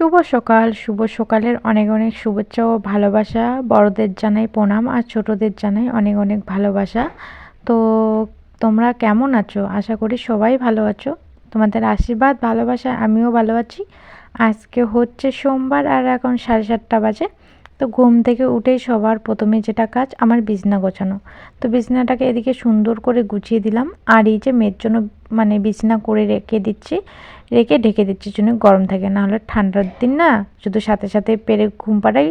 শুভ সকাল। শুভ সকালের অনেক অনেক শুভেচ্ছা ও ভালোবাসা। বড়দের জানাই প্রণাম আর ছোটদের জানাই অনেক অনেক ভালোবাসা। তো তোমরা কেমন আছো? আশা করি সবাই ভালো আছো। তোমাদের আশীর্বাদ, ভালোবাসা, আমিও ভালো আছি। আজকে হচ্ছে সোমবার আর এখন সাড়ে সাতটা বাজে। তো ঘুম থেকে উঠেই সবার প্রথমে যেটা কাজ, আমার বিছনা গোছানো। তো বিছনাটাকে এদিকে সুন্দর করে গুছিয়ে দিলাম। আর এই যে মেয়ের জন্য মানে বিছনা করে রেখে দিচ্ছি রেখে ঢেকে দিচ্ছি জন্য গরম থাকে। না হলে ঠান্ডার দিন না শুধু সাথে সাথে পেরে ঘুম পাড়াই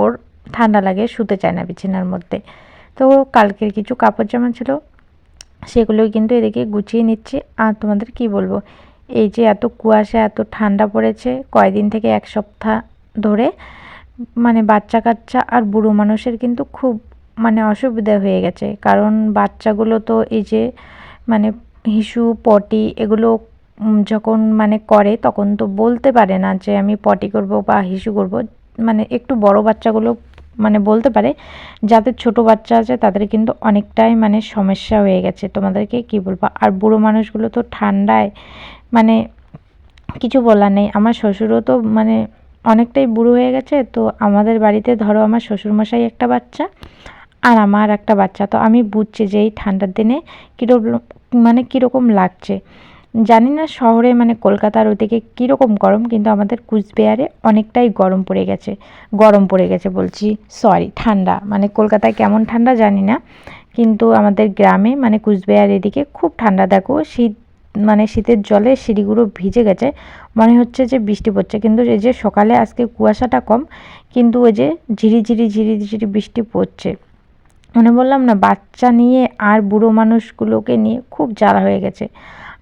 ওর ঠান্ডা লাগে, শুতে চায় না বিছানার মধ্যে। তো কালকের কিছু কাপড় জামা ছিল সেগুলোই কিন্তু এদিকে গুছিয়ে নিচ্ছি। আর তোমাদের কি বলব, এই যে এত কুয়াশা, এত ঠান্ডা পড়েছে, কয়দিন থেকে এক সপ্তাহ ধরে মানে বাচ্চা কাচ্চা আর বুড়ো মানুষের কিন্তু খুব মানে অসুবিধা হয়ে গেছে। কারণ বাচ্চাগুলো তো এই যে মানে হিসু, পটি, এগুলো যখন মানে করে, তখন তো বলতে পারে না যে আমি পটি করব বা হিসু করব। মানে একটু বড় বাচ্চাগুলো মানে বলতে পারে, যাদের ছোট বাচ্চা আছে তাদের কিন্তু অনেকটাই মানে সমস্যা হয়ে গেছে। তোমাদেরকে কি বলব? আর বুড়ো মানুষগুলো তো ঠান্ডায় মানে কিছু বলার নেই। আমার শ্বশুরও তো মানে অনেকটাই বুড়ো হয়ে গেছে, তো আমাদের বাড়িতে ধরো আমার শ্বশুরমশাই একটা বাচ্চা আর আমার একটা বাচ্চা। তো আমি বুঝছি যে এই ঠান্ডার দিনে কীরকম মানে কীরকম লাগছে। জানি না শহরে মানে কলকাতার ওদিকে কীরকম গরম, কিন্তু আমাদের কুচবিহারে অনেকটাই গরম পড়ে গেছে, গরম পড়ে গেছে বলছি সরি ঠান্ডা মানে কলকাতায় কেমন ঠান্ডা জানি না, কিন্তু আমাদের গ্রামে মানে কুচবিহার এদিকে খুব ঠান্ডা, দেখো শীত মানে শীতের জলে সিঁড়িগুলো ভিজে গেছে, মনে হচ্ছে যে বৃষ্টি পড়ছে, কিন্তু এই যে সকালে আজকে কুয়াশাটা কম, কিন্তু ওই যে ঝিরি ঝিরি ঝিরি ঝিরি বৃষ্টি পড়ছে। মানে বললাম না, বাচ্চা নিয়ে আর বুড়ো মানুষগুলোকে নিয়ে খুব জ্বালা হয়ে গেছে।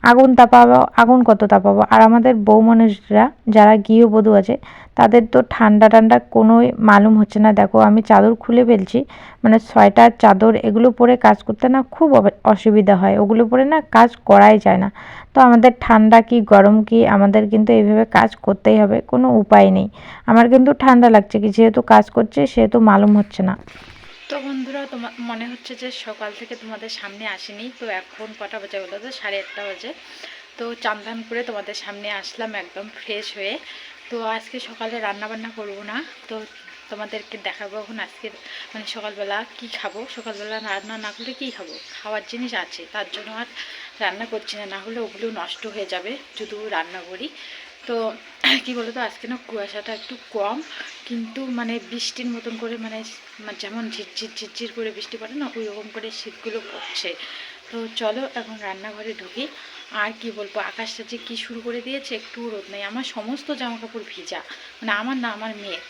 আগুন তাপাবো, আগুন কত তাপাবো। আর আমাদের বউ মানুষরা যারা গৃহবধূ আছে, তাদের তো ঠান্ডা ঠান্ডা কোনোই মালুম হচ্ছে না। দেখো, আমি চাদর খুলে ফেলছি মানে সোয়েটার, চাদর এগুলো পরে কাজ করতে না খুব অসুবিধা হয়। ওগুলো পরে না কাজ করাই যায় না। তো আমাদের ঠান্ডা কি, গরম কি, আমাদের কিন্তু এইভাবে কাজ করতেই হবে, কোনো উপায় নেই। আমার কিন্তু ঠান্ডা লাগছে কি, যেহেতু কাজ করছে, সেহেতু মালুম হচ্ছে না। তো বন্ধুরা তোমার মনে হচ্ছে যে সকাল থেকে তোমাদের সামনে আসেনি। তো এখন কটা বাজে বলো তো? সাড়ে আটটা বাজে। তো চান ধান করে তোমাদের সামনে আসলাম একদম ফ্রেশ হয়ে। তো আজকে সকালে রান্না বান্না করব না। তো তোমাদেরকে দেখাবো এখন আজকে মানে সকালবেলা কি খাব? সকালবেলা রান্না না করলে কী খাব? খাওয়ার জিনিস আছে, তার জন্য আর রান্না করছি না। না হলে ওগুলো নষ্ট হয়ে যাবে, যদিও রান্না করি। তো, কি বলতো, আজকে না কুয়াশাটা একটু কম, কিন্তু মানে বৃষ্টির মতন করে মানে যেমন ঝিরঝির ঝিরঝির করে বৃষ্টি পড়ে না ওই রকম করে শীতগুলো পড়ছে। তো চলো এখন রান্নাঘরে ঢুকি। আর কি বলব, আকাশটা যে কি শুরু করে দিয়েছে, একটু রোদ নেই। আমার সমস্ত জামা কাপড় ভিজা। মানে আমার না, আমার মেয়ের।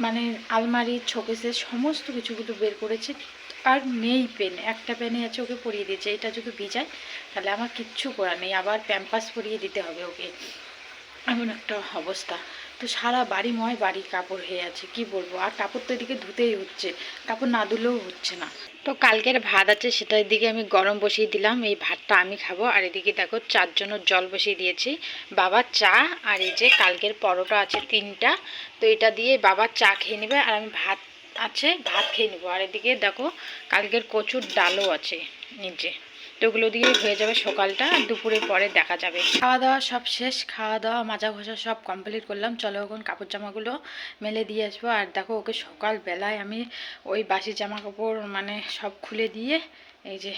মানে আলমারি, শোকেসের সমস্ত কিছুগুলো বের করেছে, আর নেই পেন। একটা পেনে আছে ওকে পরিয়ে দিয়েছে। এটা যদি ভিজায় তাহলে আমার কিচ্ছু করার নেই। আবার প্যাম্পাস পরিয়ে দিতে হবে ওকে। এমন একটা অবস্থা। তো সারা বাড়িময় বাড়ি কাপড় হয়ে আছে, কি বলব? আর কাপড় তো এদিকে ধুতেই হচ্ছে, কাপড় না ধুলেও হচ্ছে না। তো কালকের ভাত আছে, সেটা এদিকে আমি গরম বসিয়ে দিলাম, এই ভাতটা আমি খাব। আর এদিকে দেখো চারজনের জল বসিয়ে দিয়েছি, বাবা চা আর এই যে কালকের পরোটা আছে তিনটা। তো এটা দিয়ে বাবা চা খেয়ে নেবে, আর আমি ভাত আছে, ভাত খেয়ে নেব। আর এদিকে দেখো, কালকের কচুর ডালও আছে নিচে তো ওগুলো দিয়ে হয়ে যাবে সকালটা, আর দুপুরের পরে দেখা যাবে। খাওয়া দাওয়া সব শেষ খাওয়া দাওয়া মাজা ঘষা সব কমপ্লিট করলাম। চলো এখন কাপড় জামাগুলো মেলে দিয়ে আসব। আর দেখো, ওকে সকালবেলায় আমি ওই বাসি জামা কাপড় মানে সব খুলে দিয়ে, এই যে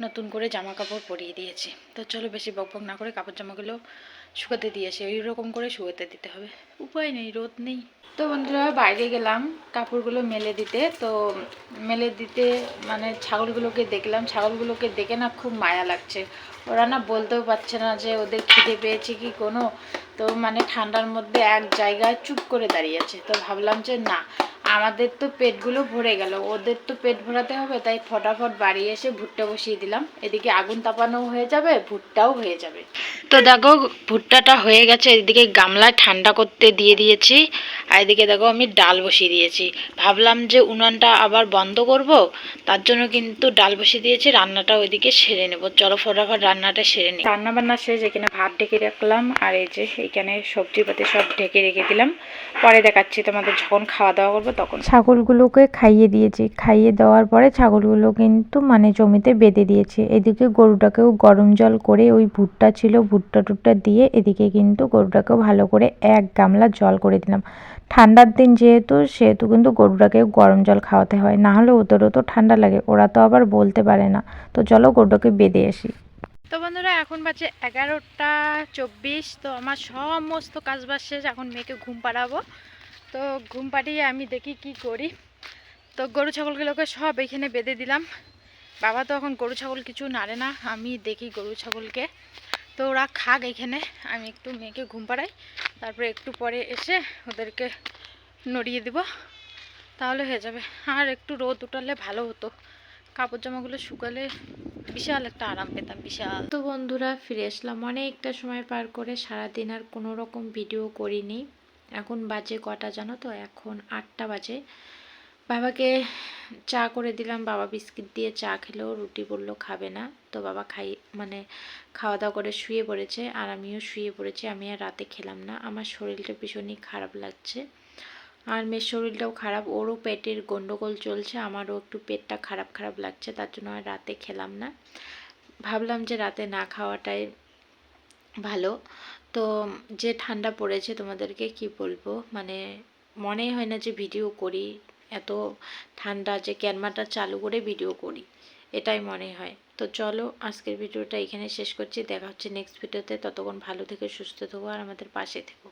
নতুন করে জামা কাপড় পরিয়ে দিয়েছি। তো চলো বেশি বকবক না করে কাপড় জামাগুলো শুকাতে দিয়েছি ওই রকম করে শুকাতে দিতে হবে। উপায় নেই, রোদ নেই। তো বন্ধুরা, বাইরে গেলাম কাপড়গুলো মেলে দিতে। তো মেলে দিতে মানে ছাগলগুলোকে দেখলাম। ছাগলগুলোকে দেখে না খুব মায়া লাগছে। ওরা না বলতেও পারছে না যে ওদের খিদে পেয়েছে কি কোনো। তো মানে ঠান্ডার মধ্যে এক জায়গায় চুপ করে দাঁড়িয়ে আছে। তো ভাবলাম যে না আমাদের তো পেটগুলো ভরে গেল। ওদের তো পেট ভরাতে হবে তাই ফটাফট বাড়ি এসে ভুট্টা বসিয়ে দিলাম। এদিকে আগুন তাপানো হয়ে যাবে ভুট্টাও হয়ে যাবে। তো দেখো ভুট্টাটা হয়ে গেছে। এদিকে গামলায় ঠান্ডা করতে দিয়ে দিয়েছি আর এদিকে দেখো আমি ডাল বসিয়ে দিয়েছি। ভাবলাম যে উনানটা আবার বন্ধ করব তার জন্য কিন্তু ডাল বসিয়ে দিয়েছি রান্নাটা ওইদিকে সেরে নেব। চলো ফটাফট রান্নাটা সেরে নিই। রান্না বান্না শেষ এখানে ভাত ঢেকে রাখলাম আর এই যে এইখানে সবজি পাতি সব ঢেকে রেখে দিলাম। পরে দেখাচ্ছি তোমাদের যখন খাওয়া দাওয়া করব তখন। ছাগলগুলোকে খাইয়ে দিয়েছি। খাইয়ে দেওয়ার পরে ছাগলগুলো কিন্তু মানে জমিতে বেঁধে দিয়েছি। এদিকে গরুটাকেও গরম জল করে ওই ভুট্টা ছিল ভুট্টা টুট্টা দিয়ে এদিকে কিন্তু গরুটাকেও ভালো করে এক গামলা জল করে দিলাম। ঠান্ডার দিন যেহেতু সেহেতু কিন্তু গরুটাকে গরম জল খাওয়াতে হয়। না হলে ওদেরও তো ঠান্ডা লাগে ওরা তো আবার বলতে পারে না। তো চলো গরুটাকে বেঁধে আসি। তো বন্ধুরা এখন বাজে এগারোটা চব্বিশ। তো আমার সমস্ত কাজবাজ শেষ। এখন মেয়েকে ঘুম পাড়াবো। তো ঘুম পাড়িয়ে আমি দেখি কি করি। তো গরু, ছাগলগুলোকে সব এখানে বেঁধে দিলাম। বাবা তো এখন গরু, ছাগল কিছু নাড়ে না, আমি দেখি গরু, ছাগলকে। তো ওরা খাক এখানে, আমি একটু মেয়েকে ঘুম পাড়াই, তারপরে একটু পরে এসে ওদেরকে নড়িয়ে দিব, তাহলে হয়ে যাবে। আর একটু রোদ উঠালে ভালো হতো। কাপড় জামাগুলো শুকালে বিশাল একটা আরাম পেতাম, বিশাল। তো বন্ধুরা, ফিরে আসলাম অনেকটা সময় পার করে, সারাদিন আর কোনো রকম ভিডিও করিনি। এখন বাজে কটা জানো তো? এখন আটটা বাজে। বাবাকে চা করে দিলাম। বাবা বিস্কিট দিয়ে চা খেলেও রুটি বলল খাবে না। তো বাবা খাই মানে খাওয়া দাওয়া করে শুয়ে পড়েছে আর আমিও শুয়ে পড়েছি। আমি আর রাতে খেলাম না। আমার শরীরটা ভীষণই খারাপ লাগছে। আর মেয়ের শরীরটাও খারাপ। ওরও পেটের গন্ডগোল চলছে। আমারও একটু পেটটা খারাপ খারাপ লাগছে। তার জন্য আর রাতে খেলাম না। ভাবলাম যে রাতে না খাওয়াটাই ভালো। তো যে ঠান্ডা পড়েছে তোমাদেরকে কি বলব? মানে মনেই হয় না যে ভিডিও করি, এত ঠান্ডা যে ক্যানমাটা চালু করে ভিডিও করি, এটাই মনে হয়। তো চলো, আজকের ভিডিওটা এখানে শেষ করছি, দেখা হচ্ছে নেক্সট ভিডিওতে ততক্ষণ ভালো থেকে, সুস্থ থেকো, আর আমাদের পাশে থেকো।